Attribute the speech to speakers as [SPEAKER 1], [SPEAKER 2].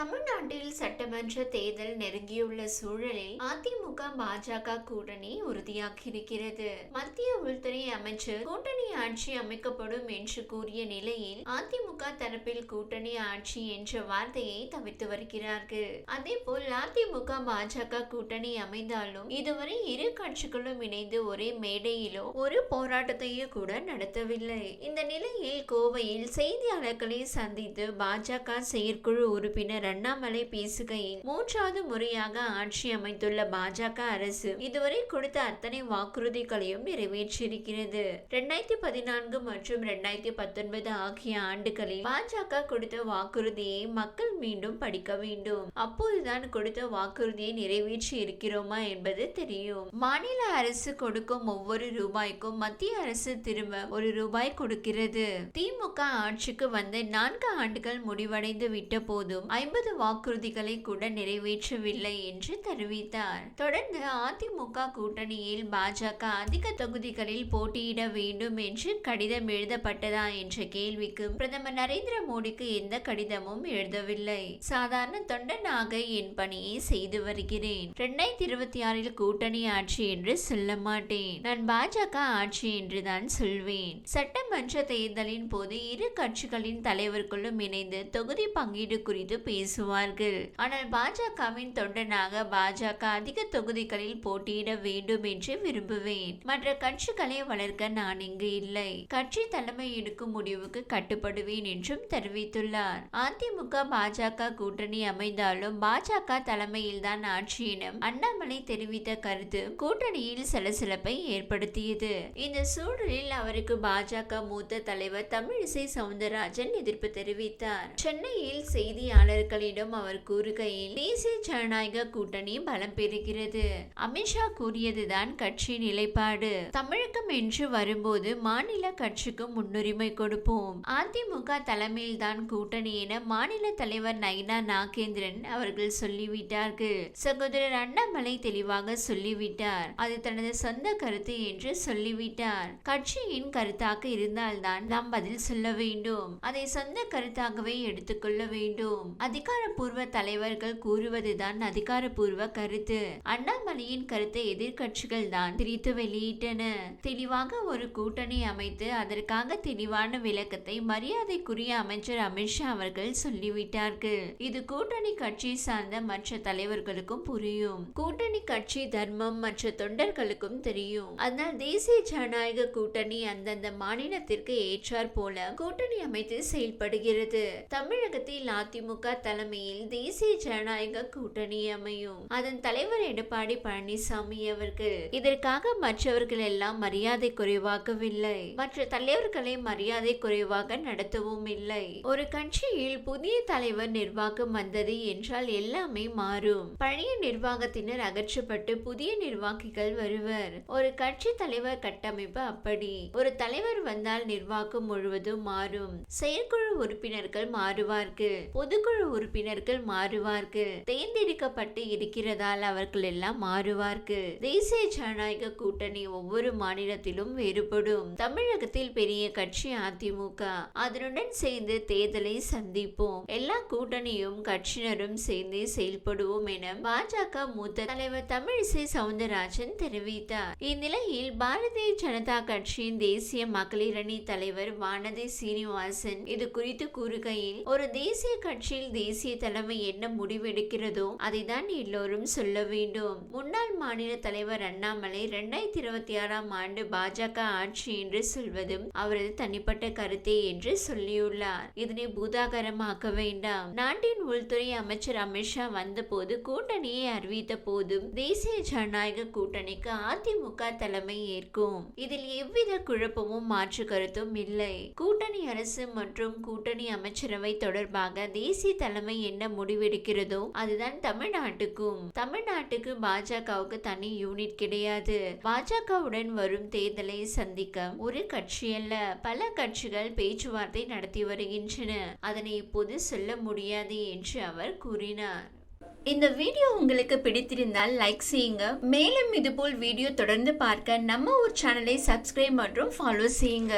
[SPEAKER 1] தமிழ்நாட்டில் சட்டமன்ற தேர்தல் நெருங்கியுள்ள சூழலில் அதிமுக பாஜக கூட்டணி உறுதியாகியிருக்கிறது. மத்திய உள்துறை அமைச்சர் கூட்டணி ஆட்சி அமைக்கப்படும் என்று கூறிய நிலையில் அதிமுக தரப்பில் கூட்டணி ஆட்சி என்ற வார்த்தையை தவிர்த்து வருகிறார்கள். அதே போல் அதிமுக பாஜக கூட்டணி அமைந்தாலும் இதுவரை இரு கட்சிகளும் இணைந்து ஒரே மேடையிலோ ஒரு போராட்டத்தையும் கூட நடத்தவில்லை. இந்த நிலையில் கோவையில் செய்தியாளர்களை சந்தித்து பாஜக செயற்குழு உறுப்பினர் அண்ணாமலை பேசுகையில் மூன்றாவது முறையாக ஆட்சி அமைத்துள்ள பாஜக அரசு இதுவரை கொடுத்த அத்தனை வாக்குறுதிகளையும் நிறைவேற்றியிருக்கிறது. இரண்டாயிரத்தி பதினான்கு மற்றும் இரண்டாயிரத்தி பத்தொன்பது ஆகிய ஆண்டுகளில் பாஜக கொடுத்த வாக்குறுதியை மக்கள் மீண்டும் படிக்க வேண்டும். அப்போதுதான் கொடுத்த வாக்குறுதியை நிறைவேற்றி இருக்கிறோமா என்பது தெரியும். மாநில அரசு கொடுக்கும் ஒவ்வொரு ரூபாய்க்கும் மத்திய அரசு திரும்ப ஒரு ரூபாய் கொடுக்கிறது. திமுக ஆட்சிக்கு வந்து நான்கு ஆண்டுகள் முடிவடைந்து விட்ட போதும் ஐம்பது வாக்குறுதிகளை கூட நிறைவேற்றவில்லை என்று தெரிவித்தார். தொடர்ந்து அதிமுக கூட்டணியில் பாஜக அதிக தொகுதிகளில் போட்டியிட வேண்டும் என்று கடிதம் எழுதப்பட்டதா என்ற கேள்விக்கு பிரதமர் நரேந்திர மோடிக்கு எந்த கடிதமும் எழுதவில்லை. சாதாரண தொண்டனாக என் பணியை செய்து வருகிறேன். இரண்டாயிரத்தி இருபத்தி ஆறில் கூட்டணி ஆட்சி என்று சொல்ல மாட்டேன். நான் பாஜக ஆட்சி என்றுதான் சொல்வேன். சட்டமன்ற தேர்தலின் போது இரு கட்சிகளின் தலைவர்களும் இணைந்து தொகுதி பங்கீடு குறித்து பேசுவார்கள். ஆனால் பாஜகவின் தொண்டனாக பாஜக அதிக தொகுதிகளில் போட்டியிட வேண்டும் என்று விரும்புவேன். மற்ற கட்சிகளை வளர்க்க நான் இங்கு இல்லை. கட்சி தலைமை எடுக்கும் முடிவுக்கு கட்டுப்படுவேன் என்றும் தெரிவித்துள்ளார். அதிமுக பாஜக கூட்டணி அமைந்தாலும் பாஜக தலைமையில்தான் ஆட்சி என அண்ணாமலை தெரிவித்த கருத்து கூட்டணியில் சலசலப்பை ஏற்படுத்தியது. இந்த சூழலில் அவருக்கு பாஜக மூத்த தலைவர் தமிழிசை சவுந்தரராஜன் எதிர்ப்பு தெரிவித்தார். சென்னையில் செய்தியாளர்களிடம் அவர் கூறுகையில் தேசிய ஜனநாயக கூட்டணி பலம் பெறுகிறது. அமித்ஷா கூறியதுதான் கட்சி நிலைப்பாடு. தமிழகம் என்று வரும்போது மாநில கட்சிக்கு முன்னுரிமை கொடுப்போம். அதிமுக தலைமையில்தான் கூட்டணி என மாநில தலைவர் நயினா நாகேந்திரன் அவர்கள் சொல்லிவிட்டார்கள். சகோதரர் அண்ணாமலை தெளிவாக சொல்லிவிட்டார். அது தனது சொந்த கருத்து என்று சொல்லிவிட்டார். கட்சியின் கருத்தாக இருந்தால்தான் நாம் பதில் சொல்ல வேண்டும். அதை சொந்த கருத்தாகவே எடுத்துக்கொள்ள வேண்டும். அதிகாரப்பூர்வ தலைவர்கள் கூறுவதுதான் அதிகாரப்பூர்வ கருத்து. அண்ணாமலையின் கருத்தை எதிர்கட்சிகள் தான் திரித்து வெளியிட்டன. தெளிவாக ஒரு கூட்டணி அமைத்து அதற்காக தெளிவான விளக்கத்தை மரியாதைக்குரிய அமைச்சர் அமித்ஷா அவர்கள் சொல்லிவிட்டார்கள். இது கூட்டணி கட்சி சார்ந்த மற்ற தலைவர்களுக்கும் புரியும். கூட்டணி கட்சி தர்மம் மற்ற தொண்டர்களுக்கும் தெரியும். அதனால் தேசிய ஜனநாயக கூட்டணி அந்தந்த மாநிலத்திற்கு ஏற்றார் போல கூட்டணி அமைத்து செயல்படுகிறது. தமிழகத்தில் அதிமுக தலைமையில் தேசிய ஜனநாயக கூட்டணி அமையும். அதன் தலைவர் எடப்பாடி பழனிசாமி அவர்கள் இதற்காக மற்றவர்கள் எல்லாம் மரியாதை குறைவாகவில்லை மற்ற தலைவர்களை மரியாதை குறைவாக நடத்தவும் இல்லை. ஒரு கட்சியில் புதிய தலைவர் நிர்வாகம் வந்தது என்றால் எல்லாமே மாறும். பழைய நிர்வாகத்தினர் அகற்றப்பட்டு புதிய நிர்வாகிகள் வருவர். ஒரு கட்சி தலைவர் கட்டமைப்பு அப்படி. ஒரு தலைவர் வந்தால் நிர்வாகம் முழுவதும் மாறும். செயற்குழு உறுப்பினர்கள் மாறுவார்கள். பொதுக்குழு உறுப்பினர்கள் மாறுவார்கள். தேர்ந்தெடுக்கப்பட்டு இருக்கிறதால் அவர்கள் எல்லாம் மாறுவார்கள். தேசிய ஜனநாயக கூட்டணி ஒவ்வொரு மாநிலத்திலும் வேறுபடும். தமிழகத்தில் பெரிய கட்சி அதிமுக. அதனுடன் சேர்ந்து தேர்தலை சந்திப்போம். எல்லா கூட்டணியும் கட்சியினரும் சேர்ந்து செயல்படுவோம் என பாஜக மூத்த தலைவர் தமிழிசை சவுந்தரராஜன் தெரிவித்தார். இந்நிலையில் பாரதிய ஜனதா கட்சியின் தேசிய மகளிர் அணி தலைவர் வானதி சீனிவாசன் இது குறித்து கூறுகையில் ஒரு தேசிய கட்சியில் தேசிய தலைமை என்ன முடிவெடுக்கிறதோ அதை தான் எல்லோரும் சொல்ல வேண்டும். முன்னாள் மாநில தலைவர் அண்ணாமலை இரண்டாயிரத்தி இருபத்தி ஆறாம் ஆண்டு பாஜக ஆட்சி என்று சொல்வதும் அவரது தனிப்பட்ட கருத்தே என்று சொல்லியுள்ளார். இதனை பூதாகரமாக்க வேண்டாம். நாட்டின் உள்துறை அமைச்சர் அமித்ஷா வந்தபோது கூட்டணியை அறிவித்த போதும் தேசிய ஜனநாயக கூட்டணிக்கு அதிமுக தலைமை ஏற்கும். இதில் எவ்வித குழப்பமும் மாற்று கருத்தும் இல்லை. கூட்டணி அரசு மற்றும் கூட்டணி அமைச்சரவை தொடர்பாக தேசிய தலைமை தலைமை என்ன முடிவெடுக்கிறதோ அதுதான் தமிழ்நாட்டுக்கும். தமிழ்நாட்டுக்கு பாஜகவுக்கு தனி யூனிட் கிடையாது. பாஜகவுடன் வரும் தேர்தலை சந்திக்க ஒரு கட்சி அல்ல பல கட்சிகள் பேச்சுவார்த்தை நடத்தி வருகின்றன. அதனை இப்போது சொல்ல முடியாது என்று அவர் கூறினார். இந்த வீடியோ உங்களுக்கு பிடித்திருந்தால் லைக் செய்யுங்க. மேலும் இதுபோல் வீடியோ தொடர்ந்து பார்க்க நம்ம ஒரு சேனலை சப்ஸ்கிரைப் மற்றும் ஃபாலோ செய்யுங்க.